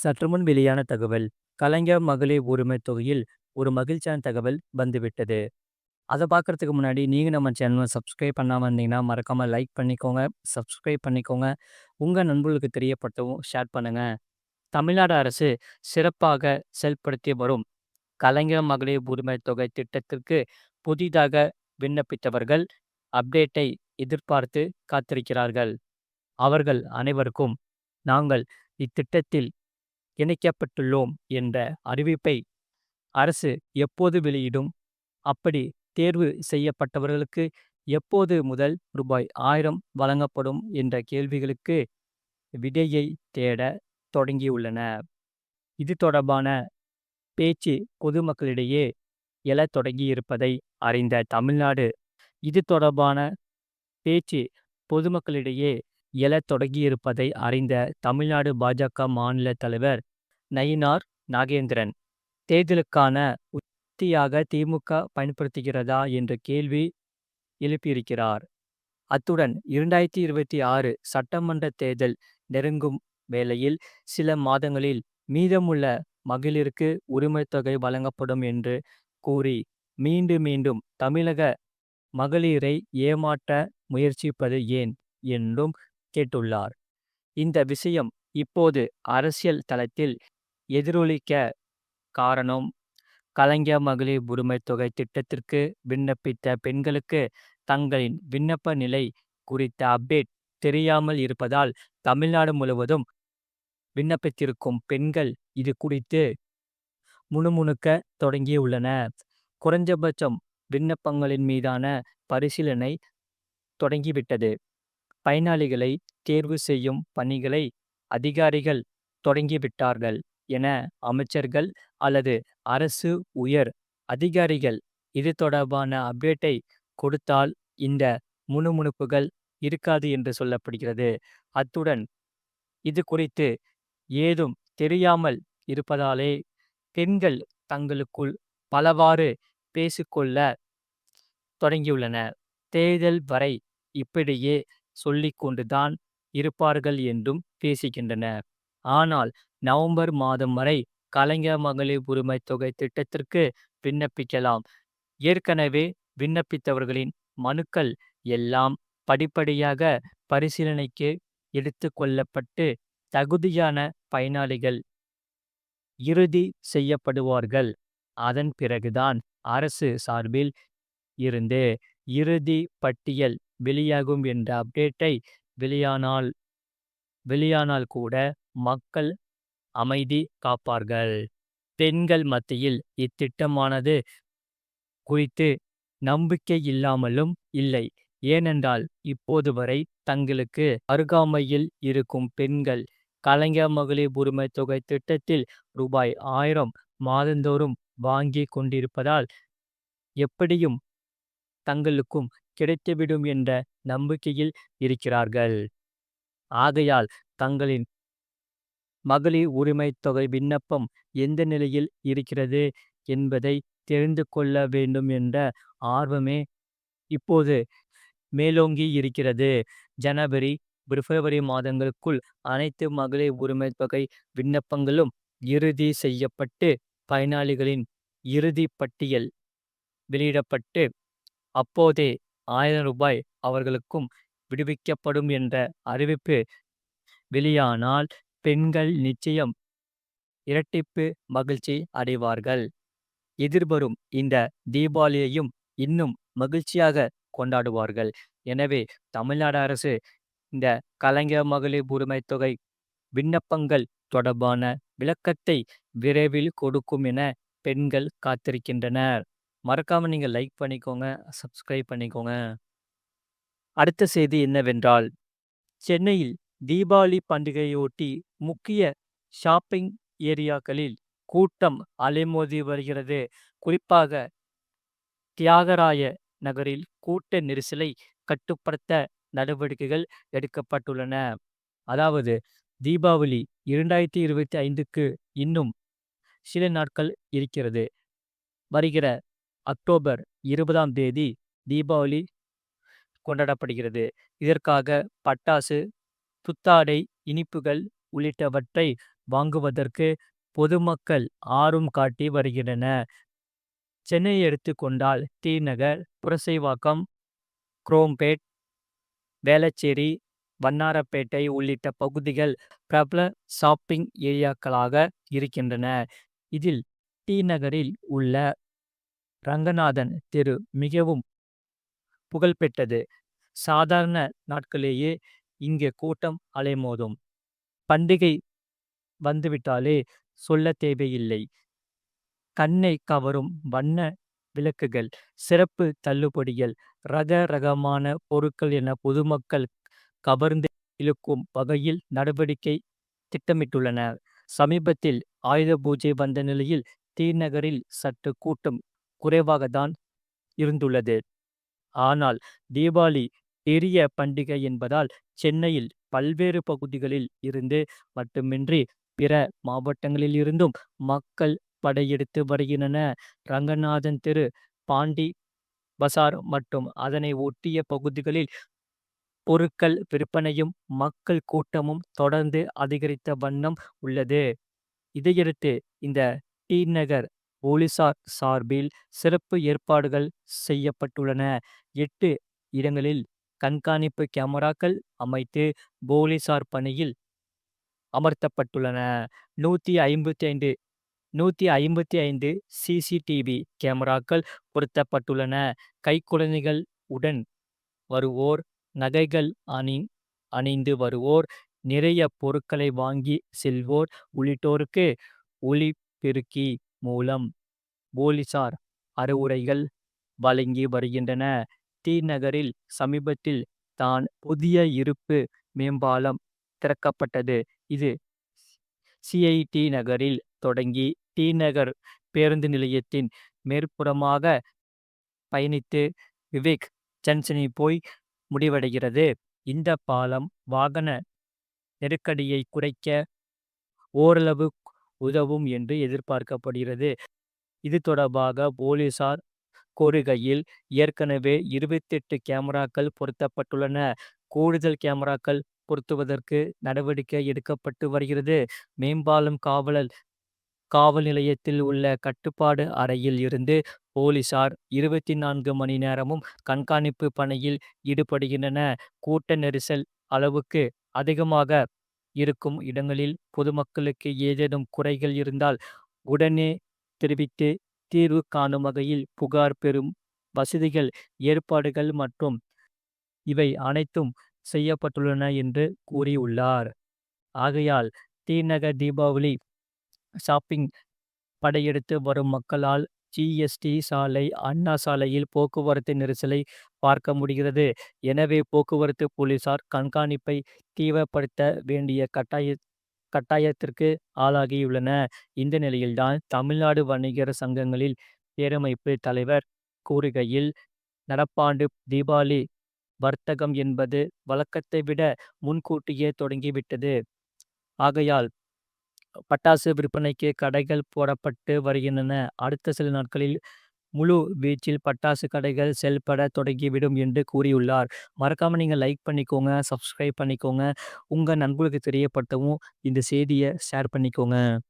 சற்றுமுன் வெளியான தகவல் கலைஞர் மகளிர் உரிமை தொகையில் ஒரு மகிழ்ச்சியான தகவல் வந்துவிட்டது. அதை பார்க்கறதுக்கு முன்னாடி நீங்கள் நம்ம சேனலை சப்ஸ்கிரைப் பண்ணாமல் இருந்தீங்கன்னா மறக்காமல் லைக் பண்ணிக்கோங்க சப்ஸ்கிரைப் பண்ணிக்கோங்க. உங்கள் நண்பர்களுக்கு தெரியப்படுத்தவும் ஷேர் பண்ணுங்கள் தமிழ்நாடு அரசு சிறப்பாக செயல்படுத்தி வரும் கலைஞர் மகளிர் உரிமை தொகை திட்டத்திற்கு புதிதாக விண்ணப்பித்தவர்கள் அப்டேட்டை எதிர்பார்த்து காத்திருக்கிறார்கள். அவர்கள் அனைவருக்கும் நாங்கள் இத்திட்டத்தில் இணைக்கப்பட்டுள்ளோம் என்ற அறிவிப்பை அரசு எப்போது வெளியிடும்? அப்படி தேர்வு செய்யப்பட்டவர்களுக்கு எப்போது முதல் ரூபாய் ஆயிரம் வழங்கப்படும் என்ற கேள்விகளுக்கு விடையை தேட தொடங்கியுள்ளன இது தொடர்பான பேச்சு பொதுமக்களிடையே எழத் தொடங்கியிருப்பதை அறிந்த தமிழ்நாடு இது தொடர்பான பேச்சு பொதுமக்களிடையே எழத் தொடங்கியிருப்பதை அறிந்த தமிழ்நாடு பாஜக மாநில தலைவர் நயினார் நாகேந்திரன். தேர்தலுக்கான உத்தியாக திமுக பயன்படுத்துகிறதா என்ற கேள்வி எழுப்பியிருக்கிறார். அத்துடன் இரண்டாயிரத்தி இருபத்தி ஆறு சட்டமன்ற தேர்தல் நெருங்கும் வேளையில் சில மாதங்களில் மீதமுள்ள மகளிருக்கு உரிமை தொகை வழங்கப்படும் என்று கூறி மீண்டும் மீண்டும் தமிழக மகளிரை ஏமாற்ற முயற்சிப்பது ஏன் என்றும் கேட்டுள்ளார். இந்த விஷயம் இப்போது அரசியல் தளத்தில் எதிரொலிக்க காரணம் கலைஞர் மகளிர் உரிமை தொகை திட்டத்திற்கு விண்ணப்பித்த பெண்களுக்கு தங்களின் விண்ணப்ப நிலை குறித்த அப்டேட் தெரியாமல் இருப்பதால் தமிழ்நாடு முழுவதும் விண்ணப்பித்திருக்கும் பெண்கள் இது குறித்து முணுமுணுக்க தொடங்கியுள்ளன. குறைஞ்சபட்சம் விண்ணப்பங்களின் மீதான பரிசீலனை தொடங்கிவிட்டது. பயனாளிகளை தேர்வு செய்யும் பணிகளை அதிகாரிகள் தொடங்கிவிட்டார்கள். என அமைச்சர்கள் அல்லது அரசு உயர் அதிகாரிகள் இது தொடர்பான அப்டேட்டை கொடுத்தால் இந்த முணுமுணுப்புகள் இருக்காது என்று சொல்லப்படுகிறது. அத்துடன் இது குறித்து ஏதும் தெரியாமல் இருப்பதாலே பெண்கள் தங்களுக்குள் பலவாறு பேசிக்கொள்ள தொடங்கியுள்ளன. தேர்தல் வரை இப்படியே சொல்லிக்கொண்டுதான் இருப்பார்கள் என்றும் பேசுகின்றன ஆனால் நவம்பர் மாதம் வரை கலைஞர் மகளிர் உரிமை தொகை திட்டத்திற்கு விண்ணப்பிக்கலாம். ஏற்கனவே விண்ணப்பித்தவர்களின் மனுக்கள் எல்லாம் படிப்படியாக பரிசீலனைக்கு எடுத்து கொள்ளப்பட்டு தகுதியான பயனாளிகள் இறுதி செய்யப்படுவார்கள். அதன் பிறகுதான் அரசு சார்பில் இருந்து இறுதி பட்டியல் வெளியாகும் என்ற அப்டேட்டை வெளியானால் வெளியானால் கூட மக்கள் அமைதி காப்பார்கள். பெண்கள் மத்தியில் இத்திட்டமானது குறித்து நம்பிக்கை இல்லாமலும் இல்லை. ஏனென்றால் இப்போது வரை தங்களுக்கு அருகாமையில் இருக்கும் பெண்கள் கலைஞர் மகளிர் உரிமை தொகை திட்டத்தில் ரூபாய் ஆயிரம் மாதந்தோறும் வாங்கி கொண்டிருப்பதால் எப்படியும் தங்களுக்கும் கிடைத்துவிடும் என்ற நம்பிக்கையில் இருக்கிறார்கள். ஆகையால் தங்களின் மகளிர் உரிமை தொகை விண்ணப்பம் எந்த நிலையில் இருக்கிறது என்பதை தெரிந்து கொள்ள வேண்டும் என்ற ஆர்வமே இப்போது மேலோங்கி இருக்கிறது. ஜனவரி பிப்ரவரி மாதங்களுக்குள் அனைத்து மகளிர் உரிமை தொகை விண்ணப்பங்களும் இறுதி செய்யப்பட்டு பயனாளிகளின் இறுதி பட்டியல் வெளியிடப்பட்டு அப்போதே ஆயிரம் ரூபாய் அவர்களுக்கும் விடுவிக்கப்படும் என்ற அறிவிப்பு வெளியானால் பெண்கள் நிச்சயம் இரட்டிப்பு மகிழ்ச்சி அடைவார்கள். எதிர்வரும் இந்த தீபாவளியையும் இன்னும் மகிழ்ச்சியாக கொண்டாடுவார்கள். எனவே தமிழ்நாடு அரசு இந்த கலைஞர் மகளிர் உரிமை தொகை விண்ணப்பங்கள் தொடர்பான விளக்கத்தை விரைவில் கொடுக்கும் என பெண்கள் காத்திருக்கின்றனர். மறக்காம நீங்க லைக் பண்ணிக்கோங்க சப்ஸ்கிரைப் பண்ணிக்கோங்க. அடுத்த செய்தி என்னவென்றால் சென்னையில் தீபாவளி பண்டிகையொட்டி முக்கிய ஷாப்பிங் ஏரியாக்களில் கூட்டம் அலைமோதி வருகிறது. குறிப்பாக தியாகராய நகரில் கூட்ட நெரிசலை கட்டுப்படுத்த நடவடிக்கைகள் எடுக்கப்பட்டுள்ளன. அதாவது தீபாவளி இரண்டாயிரத்தி இருபத்தி ஐந்துக்கு இன்னும் சில நாட்கள் இருக்கிறது. வருகிற அக்டோபர் இருபதாம் தேதி தீபாவளி கொண்டாடப்படுகிறது இதற்காக பட்டாசு புத்தாடை இனிப்புகள் உள்ளிட்டவற்றை வாங்குவதற்கு பொதுமக்கள் ஆர்வம் காட்டி வருகின்றன சென்னையை எடுத்துக்கொண்டால் டி. நகர், புரசைவாக்கம், குரோம்பேட், வேளச்சேரி, வண்ணாரப்பேட்டை உள்ளிட்ட பகுதிகள் பிரபல ஷாப்பிங் ஏரியாக்களாக இருக்கின்றன. இதில் டி. நகரில் உள்ள ரங்கநாதன் தெரு மிகவும் புகழ்பெற்றது. சாதாரண நாட்களிலேயே இங்கே கூட்டம் அலைமோதும். பண்டிகை வந்துவிட்டாலே சொல்ல தேவையில்லை. கண்ணை கவரும் வண்ண விளக்குகள், சிறப்பு தள்ளுபடிகள், ரக ரகமான பொருட்கள் என பொதுமக்கள் கவர்ந்து இழுக்கும் வகையில் நடவடிக்கை திட்டமிட்டுள்ளனர். சமீபத்தில் ஆயுத பூஜை வந்த நிலையில் தீநகரில் நகரில் சற்று கூட்டம் குறைவாகத்தான் இருந்துள்ளது. ஆனால் தீபாவளி பெரிய பண்டிகை என்பதால் சென்னையில் பல்வேறு பகுதிகளில் இருந்து மட்டுமின்றி பிற மாவட்டங்களில் இருந்தும் மக்கள் படையெடுத்து வருகின்றன ரங்கநாதன் தெரு, பாண்டி பசார் மற்றும் அதனை ஒட்டிய பகுதிகளில் பொருட்கள் விற்பனையும் மக்கள் கூட்டமும் தொடர்ந்து அதிகரித்த வண்ணம் உள்ளது. இதையடுத்து இந்த டி. நகர் போலீசார் சார்பில் சிறப்பு ஏற்பாடுகள் செய்யப்பட்டுள்ளன. எட்டு இடங்களில் கண்காணிப்பு கேமராக்கள் அமைத்து போலீசார் பணியில் அமர்த்தப்பட்டுள்ளனர். நூத்தி ஐம்பத்தைந்து நூத்தி ஐம்பத்தி ஐந்து சி.சி.டிவி கேமராக்கள் பொருத்தப்பட்டுள்ளன. கைக்குழந்தைகள் உடன் வருவோர், நகைகள் அணி அணிந்து வருவோர், நிறைய பொருட்களை வாங்கி செல்வோர் உள்ளிட்டோருக்கு ஒலிபெருக்கி மூலம் போலீசார் அறிவுரைகள் வழங்கி வருகின்றன டி. நகரில் சமீபத்தில் தான் புதிய இருப்பு மேம்பாலம் திறக்கப்பட்டது. இது சிஐடி நகரில் தொடங்கி டி. நகர் பேருந்து நிலையத்தின் மேற்புறமாக பயணித்து விவேக் ஜங்ஷனில் போய் முடிவடைகிறது. இந்த பாலம் வாகன நெருக்கடியை குறைக்க ஓரளவு உதவும் என்று எதிர்பார்க்கப்படுகிறது. இது தொடர்பாக போலீசார் கோருகையில் ஏற்கனவே இருபத்தெட்டு கேமராக்கள் பொருத்தப்பட்டுள்ளன. கூடுதல் கேமராக்கள் பொருத்துவதற்கு நடவடிக்கை எடுக்கப்பட்டு வருகிறது. மேம்பாலம் காவலர் காவல் நிலையத்தில் உள்ள கட்டுப்பாடு அறையில் இருந்து போலீசார் இருபத்தி நான்கு மணி நேரமும் கண்காணிப்பு பணியில் ஈடுபடுகின்றன கூட்ட நெரிசல் அளவுக்கு அதிகமாக இருக்கும் இடங்களில் பொதுமக்களுக்கு ஏதேனும் குறைகள் இருந்தால் உடனே தெரிவித்து தீர்வு காணும் வகையில் புகார் பெறும் வசதிகள், ஏற்பாடுகள் மற்றும் இவை அனைத்தும் செய்யப்பட்டுள்ளன என்று கூறியுள்ளார். ஆகையால் தீநகர் தீபாவளி ஷாப்பிங் படையெடுத்து வரும் மக்களால் ஜிஎஸ்டி சாலை, அண்ணா சாலையில் போக்குவரத்து நெரிசலை பார்க்க முடிகிறது. எனவே போக்குவரத்து போலீசார் கண்காணிப்பை தீவிரப்படுத்த வேண்டிய கட்டாய கட்டாயத்திற்கு ஆளாகியுள்ளன இந்த நிலையில்தான் தமிழ்நாடு வணிகர் சங்கங்களில் பேரமைப்பு தலைவர் கூறுகையில், நடப்பாண்டு தீபாவளி வர்த்தகம் என்பது வழக்கத்தை விட முன்கூட்டியே தொடங்கிவிட்டது. ஆகையால் பட்டாசு விற்பனைக்கு கடைகள் போடப்பட்டு வருகின்றன. அடுத்த சில நாட்களில் முழு வீச்சில் பட்டாசு கடைகள் செயல்பட தொடங்கிவிடும் என்று கூறியுள்ளார். மறக்காம நீங்க லைக் பண்ணிக்கோங்க, சப்ஸ்கிரைப் பண்ணிக்கோங்க. உங்க நண்பர்களுக்கு தெரியப்படுத்தவும் இந்த செய்திய ஷேர் பண்ணிக்கோங்க.